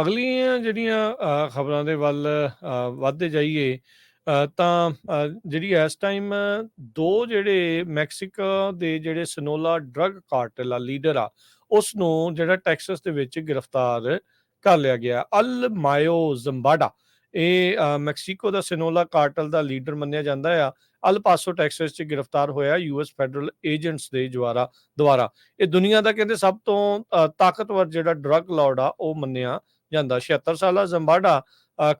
ਅਗਲੀਆਂ ਜਿਹੜੀਆਂ ਖਬਰਾਂ ਦੇ ਵੱਲ ਵੱਧਦੇ ਜਾਈਏ ਤਾਂ ਜਿਹੜੀ ਇਸ ਟਾਈਮ ਦੋ ਜਿਹੜੇ ਮੈਕਸੀਕੋ ਦੇ ਜਿਹੜੇ ਸਨੋਲਾ ਡਰੱਗ ਕਾਰਟਲ ਆ, ਲੀਡਰ ਆ, ਉਸ ਨੂੰ ਜਿਹੜਾ ਟੈਕਸਸ ਦੇ ਵਿੱਚ ਗ੍ਰਿਫਤਾਰ ਕਰ ਲਿਆ ਗਿਆ ਅਲ ਮਾਇਓ ਜ਼ੰਬਾਡਾ ਇਹ ਮੈਕਸੀਕੋ ਦਾ ਸਿਨੋਲਾ ਕਾਰਟਲ ਦਾ ਲੀਡਰ ਮੰਨਿਆ ਜਾਂਦਾ ਆ। ਅਲ ਪਾਸੋ ਟੈਕਸਸ 'ਚ ਗ੍ਰਿਫਤਾਰ ਹੋਇਆ ਯੂਐਸ ਫੈਡਰਲ ਏਜੰਟਸ ਦੇ ਦੁਆਰਾ ਦੁਆਰਾ। ਇਹ ਦੁਨੀਆ ਦਾ ਕਹਿੰਦੇ ਸਭ ਤੋਂ ਤਾਕਤਵਰ ਜਿਹੜਾ ਡਰੱਗ ਲਾਰਡ ਆ ਉਹ ਮੰਨਿਆ ਜਾਂਦਾ। 76 ਸਾਲਾ ਜ਼ੰਬਾਡਾ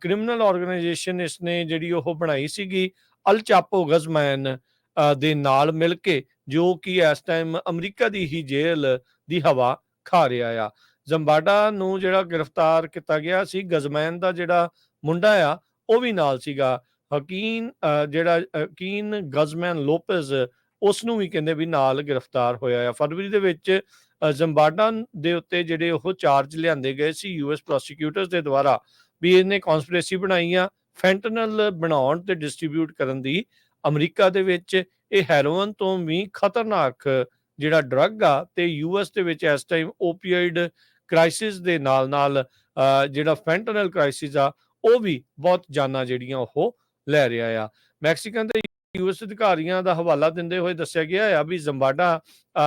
ਕ੍ਰਿਮੀਨਲ ਆਰਗੇਨਾਈਜੇਸ਼ਨ ਇਸਨੇ ਜਿਹੜੀ ਉਹ ਬਣਾਈ ਸੀਗੀ ਅਲ ਚਾਪੋ ਗਜ਼ਮੈਨ ਅ, ਦੇ ਨਾਲ ਮਿਲ ਕੇ ਜੋ ਕਿ ਇਸ ਟਾਈਮ ਅਮਰੀਕਾ ਦੀ ਹੀ ਜੇਲ੍ਹ ਦੀ ਹਵਾ ਖਾ ਰਿਹਾ ਆ। ਜ਼ੰਬਾਡਾ ਨੂੰ ਜਿਹੜਾ ਗ੍ਰਿਫਤਾਰ ਕੀਤਾ ਗਿਆ ਸੀ ਗਜ਼ਮੈਨ ਦਾ ਜਿਹੜਾ ਮੁੰਡਾ ਆ ਉਹ ਵੀ ਨਾਲ ਸੀਗਾ। ਹਕੀਨ ਜਿਹੜਾ ਹਕੀਨ ਗਜ਼ਮੈਨ ਲੋਪez ਉਸ ਨੂੰ ਵੀ ਕਹਿੰਦੇ ਵੀ ਨਾਲ ਗ੍ਰਿਫਤਾਰ ਹੋਇਆ ਆ। ਫਰਵਰੀ ਦੇ ਵਿੱਚ ਅ, ਜ਼ੰਬਾਡਾ ਦੇ ਉੱਤੇ ਜਿਹੜੇ ਉਹ ਚਾਰਜ ਲਿਆਂਦੇ ਗਏ ਸੀ ਯੂਐਸ ਪ੍ਰੋਸੀਕਿਊਟਰਸ ਦੇ ਦੁਆਰਾ ਵੀ ਇਹਨੇ ਕਨਸਪੀਰੇਸੀ ਬਣਾਈ ਆ ਫੈਂਟਨਲ ਬਣਾਉਣ ਤੇ ਡਿਸਟ੍ਰੀਬਿਊਟ ਕਰਨ ਦੀ। ਅਮਰੀਕਾ ਦੇ ਵਿੱਚ ਇਹ ਹੈਰੋਇਨ ਤੋਂ ਵੀ ਖਤਰਨਾਕ ਜਿਹੜਾ ਡਰੱਗ ਆ ਤੇ ਯੂਐਸ ਦੇ ਵਿੱਚ ਇਸ ਟਾਈਮ ਓਪੀਆਇਡ ਕ੍ਰਾਈਸਿਸ ਦੇ ਨਾਲ ਨਾਲ ਜਿਹੜਾ ਫੈਂਟਨਲ ਕ੍ਰਾਈਸਿਸ ਆ ਉਹ ਵੀ ਬਹੁਤ ਜਾਨਾਂ ਜਿਹੜੀਆਂ ਉਹ ਲੈ ਰਿਹਾ ਆ। ਮੈਕਸੀਕਨ ਤੇ ਯੂਐਸ ਅਧਿਕਾਰੀਆਂ ਦਾ ਹਵਾਲਾ ਦਿੰਦੇ ਹੋਏ ਦੱਸਿਆ ਗਿਆ ਆ ਵੀ ਜ਼ੰਬਾਡਾ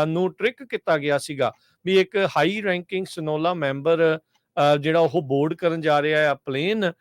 ਨੂੰ ਟ੍ਰਿਕ ਕੀਤਾ ਗਿਆ ਸੀਗਾ ਵੀ ਇੱਕ ਹਾਈ ਰੈਂਕਿੰਗ ਸਨੋਲਾ ਮੈਂਬਰ ਜਿਹੜਾ ਉਹ ਬੋਰਡ ਕਰਨ ਜਾ ਰਿਹਾ ਆ ਪਲੇਨ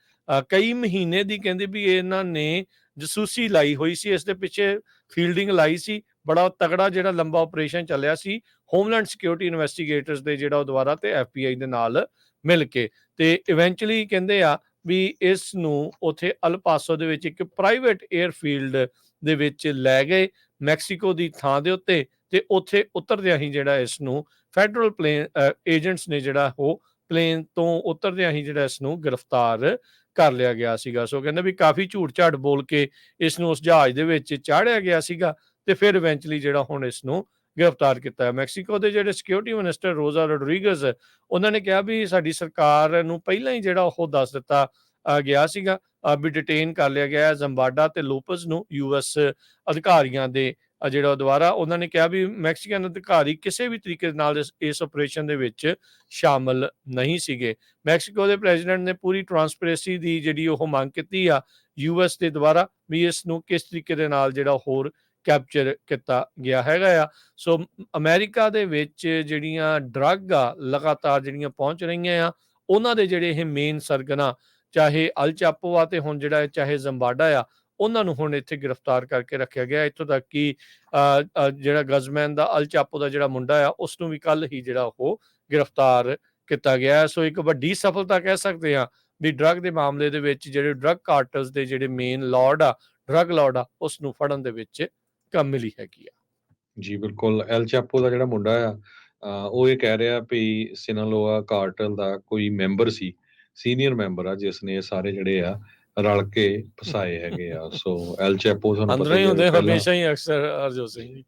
ਕਈ ਮਹੀਨੇ ਦੀ ਕਹਿੰਦੇ ਵੀ ਇਹਨਾਂ ਨੇ ਜਸੂਸੀ ਲਾਈ ਹੋਈ ਸੀ, ਇਸ ਦੇ ਪਿੱਛੇ ਫੀਲਡਿੰਗ ਲਾਈ ਸੀ, ਬੜਾ ਤਗੜਾ ਜਿਹੜਾ ਲੰਬਾ ਆਪਰੇਸ਼ਨ ਚੱਲਿਆ ਸੀ ਹੋਮਲੈਂਡ ਸਿਕਿਉਰਿਟੀ ਇਨਵੈਸਟੀਗੇਟਰਸ ਦੇ ਜਿਹੜਾ ਉਹ ਦੁਆਰਾ ਤੇ ਐਫਬੀਆਈ ਦੇ ਨਾਲ ਮਿਲ ਕੇ ਤੇ ਇਵੈਂਚੁਅਲੀ ਕਹਿੰਦੇ ਆ ਵੀ ਇਸ ਨੂੰ ਉਥੇ ਅਲਪਾਸੋ ਦੇ ਵਿੱਚ ਇੱਕ ਪ੍ਰਾਈਵੇਟ 에ਅਰਫੀਲਡ ਦੇ ਵਿੱਚ ਲੈ ਗਏ, ਮੈਕਸੀਕੋ ਦੀ ਥਾਂ ਦੇ ਉੱਤੇ ਤੇ ਉੱਥੇ ਉਤਰਦਿਆਂ ਹੀ ਜਿਹੜਾ ਇਸ ਨੂੰ ਫੈਡਰਲ ਪਲੇਨ ਏਜੰਟਸ ਨੇ ਜਿਹੜਾ ਉਹ ਪਲੇਨ ਤੋਂ ਉਤਰਦਿਆਂ ਹੀ ਜਿਹੜਾ ਇਸ ਨੂੰ ਗ੍ਰਿਫਤਾਰ ਕਰ ਲਿਆ ਗਿਆ ਸੀਗਾ। ਸੋ ਕਹਿੰਦੇ ਵੀ ਕਾਫੀ ਝੂਠ ਝਾੜ ਬੋਲ ਕੇ ਇਸ ਨੂੰ ਉਸ ਜਹਾਜ਼ ਦੇ ਵਿੱਚ ਚਾੜਿਆ ਗਿਆ ਸੀਗਾ ਤੇ ਫਿਰ ਇਵੈਂਚੁਅਲੀ ਜਿਹੜਾ ਹੁਣ ਇਸ ਨੂੰ ਗ੍ਰਿਫਤਾਰ ਕੀਤਾ ਹੈ। ਮੈਕਸੀਕੋ ਦੇ ਜਿਹੜੇ ਸਿਕਿਉਰਿਟੀ ਮਿਨਿਸਟਰ ਰੋਜ਼ਾ ਰੋਡਰੀਗਜ਼, ਉਹਨਾਂ ਨੇ ਕਿਹਾ ਵੀ ਸਾਡੀ ਸਰਕਾਰ ਨੂੰ ਪਹਿਲਾਂ ਹੀ ਜਿਹੜਾ ਉਹ ਦੱਸ ਦਿੱਤਾ ਗਿਆ ਸੀਗਾ ਵੀ ਡਿਟੇਨ ਕਰ ਲਿਆ ਗਿਆ ਹੈ ਜ਼ੰਬਾਡਾ ਤੇ ਲੋਪਸ ਨੂੰ ਯੂਐਸ ਅਧਿਕਾਰੀਆਂ ਦੇ ਜਿਹੜਾ ਦੁਆਰਾ। ਉਹਨਾਂ ਨੇ ਕਿਹਾ ਵੀ ਮੈਕਸੀਕਨ ਅਧਿਕਾਰੀ ਕਿਸੇ ਵੀ ਤਰੀਕੇ ਨਾਲ ਇਸ ਇਸ ਆਪਰੇਸ਼ਨ ਦੇ ਵਿੱਚ ਸ਼ਾਮਲ ਨਹੀਂ ਸੀਗੇ। ਮੈਕਸੀਕੋ ਦੇ ਪ੍ਰੈਜ਼ੀਡੈਂਟ ਨੇ ਪੂਰੀ ਟਰਾਂਸਪੇਰੈਂਸੀ ਦੀ ਜਿਹੜੀ ਉਹ ਮੰਗ ਕੀਤੀ ਆ ਯੂਐਸ ਦੇ ਦੁਆਰਾ, ਵੀ ਇਸ ਨੂੰ ਕਿਸ ਤਰੀਕੇ ਦੇ ਨਾਲ ਜਿਹੜਾ ਹੋਰ ਕੈਪਚਰ ਕੀਤਾ ਗਿਆ ਹੈਗਾ ਆ ਸੋ ਮ- ਅਮਰੀਕਾ ਦੇ ਵਿੱਚ ਜਿਹੜੀਆਂ ਡਰੱਗ ਆ, ਲਗਾਤਾਰ ਜਿਹੜੀਆਂ ਪਹੁੰਚ ਰਹੀਆਂ ਆ, ਉਹਨਾਂ ਦੇ ਜਿਹੜੇ ਇਹ ਮੇਨ ਸਰਗਨਾ, ਚਾਹੇ ਅਲਚਾਪੋ ਆ ਤੇ ਹੁਣ ਜਿਹੜਾ ਚਾਹੇ ਜ਼ੰਬਾਡਾ ਆ, ਉਹਨਾਂ ਨੂੰ ਹੁਣ ਇੱਥੇ ਗ੍ਰਿਫਤਾਰ ਕਰਕੇ ਰੱਖਿਆ ਗਿਆ ਇੱਥੋਂ ਤੱਕ ਕਿ ਜਿਹੜਾ ਗਜ਼ਮੈਨ ਦਾ ਅਲਚਾਪੋ ਦਾ ਜਿਹੜਾ ਮੁੰਡਾ ਆ, ਉਸ ਨੂੰ ਵੀ ਕੱਲ ਹੀ ਜਿਹੜਾ ਉਹ ਗ੍ਰਿਫਤਾਰ ਕੀਤਾ ਗਿਆ ਹੈ। ਸੋ ਇੱਕ ਵੱਡੀ ਸਫਲਤਾ ਕਹਿ ਸਕਦੇ ਆ ਵੀ ਡਰੱਗ ਦੇ ਮਾਮਲੇ ਦੇ ਵਿੱਚ ਜਿਹੜੇ ਡਰੱਗ ਕਾਰਟਲਸ ਦੇ ਜਿਹੜੇ ਮੇਨ ਲਾਰਡ ਆ ਡਰੱਗ ਲਾਰਡ ਆ, ਉਸ ਨੂੰ ਫੜਨ ਦੇ ਵਿੱਚ ਕੰਮ ਮਿਲੀ ਹੈਗੀ ਆ। ਜੀ ਬਿਲਕੁਲ। ਐਲ ਚਾਪੋ ਦਾ ਜਿਹੜਾ ਮੁੰਡਾ ਆ ਉਹ ਇਹ ਕਹਿ ਰਿਹਾ ਵੀ ਸਿਨਾਲੋਆ ਕਾਰਟਲ ਦਾ ਕੋਈ ਮੈਂਬਰ ਸੀ ਸੀਨੀਅਰ ਮੈਂਬਰ ਆ ਜਿਸ ਨੇ ਇਹ ਸਾਰੇ ਜਿਹੜੇ ਆ ਰਲ ਕੇ ਫਸਾਏ ਹੈਗੇ ਆ। ਸੋ ਐਲ ਚਾਪੋ ਤੁਹਾਨੂੰ ਪਤਾ ਹੀ ਹੁੰਦੇ ਹਮੇਸ਼ਾ ਹੀ ਅਕਸਰ ਅਰਜੋਤ ਸਿੰਘ।